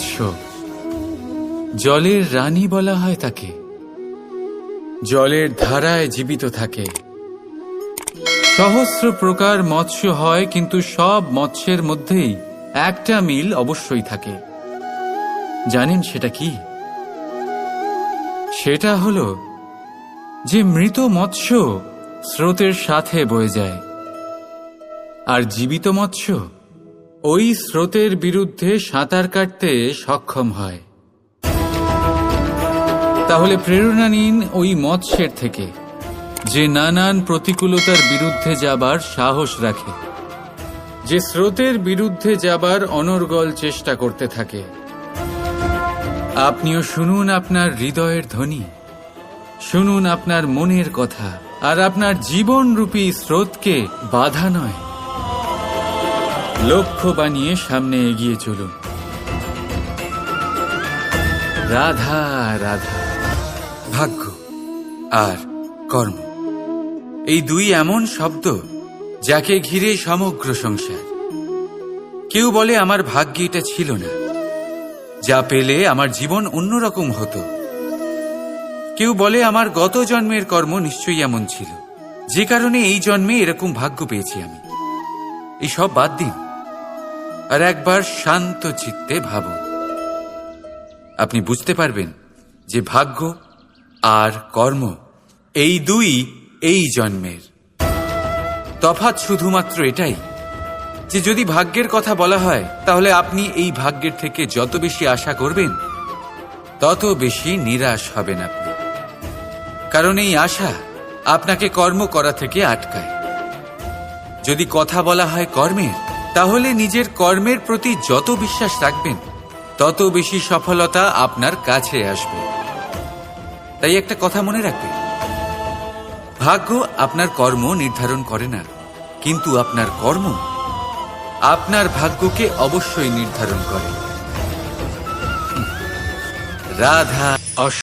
মৎস্য জলের রানী বলা হয় তাকে। জলের ধারায় জীবিত থাকে। সহস্র প্রকার মৎস্য হয়, কিন্তু সব মৎস্যের মধ্যেই একটা মিল অবশ্যই থাকে। জানেন সেটা কি? সেটা হলো যে মৃত মৎস্য স্রোতের সাথে বয়ে যায়। আর জীবিত মৎস্য ওই স্রোতের বিরুদ্ধে সাঁতার কাটতে সক্ষম হয়। তাহলে প্রেরণা নিন ওই মৎস্যের থেকে, যে নানান প্রতিকূলতার বিরুদ্ধে যাবার সাহস রাখে, যে স্রোতের বিরুদ্ধে যাবার অনর্গল চেষ্টা করতে থাকে। আপনিও শুনুন আপনার হৃদয়ের ধ্বনি, শুনুন আপনার মনের কথা, আর আপনার জীবনরূপী স্রোতকে বাধা নয়। লক্ষ্য বানিয়ে সামনে এগিয়ে চলুন। রাধা রাধা। ভাগ্য আর কর্ম। এই দুই এমন শব্দ যাকে ঘিরে সমগ্র সংসার। কেউ বলে, আমার ভাগ্যে এটা ছিল না। যা পেলে আমার জীবন অন্যরকম হতো। কেউ বলে, আমার গত জন্মের কর্ম নিশ্চয়ই এমন ছিল। যে কারণে এই জন্মে এরকম ভাগ্য পেয়েছি আমি। এই সব বাদ দিন। আর একবার শান্ত চিত্তে ভাবুন। আপনি বুঝতে পারবেন যে ভাগ্য আর কর্ম এই দুই এই জন্মের। তফাৎ শুধুমাত্র এটাই যে যদি ভাগ্যের কথা বলা হয়, তাহলে আপনি এই ভাগ্যের থেকে যত বেশি আশা করবেন, তত বেশি নিরাশ হবেন আপনি। কারণ এই আশা আপনাকে কর্ম করা থেকে আটকায়। যদি কথা বলা হয় কর্মের তাহলে নিজের কর্মের প্রতি যত বিশ্বাস রাখবেন, তত বেশি সফলতা আপনার কাছে আসবে। তাই একটা কথা মনে রাখবেন। ভাগ্য আপনার কর্ম নির্ধারণ করে না, কিন্তু আপনার কর্ম আপনার ভাগ্যকে অবশ্যই নির্ধারণ করে। রাধা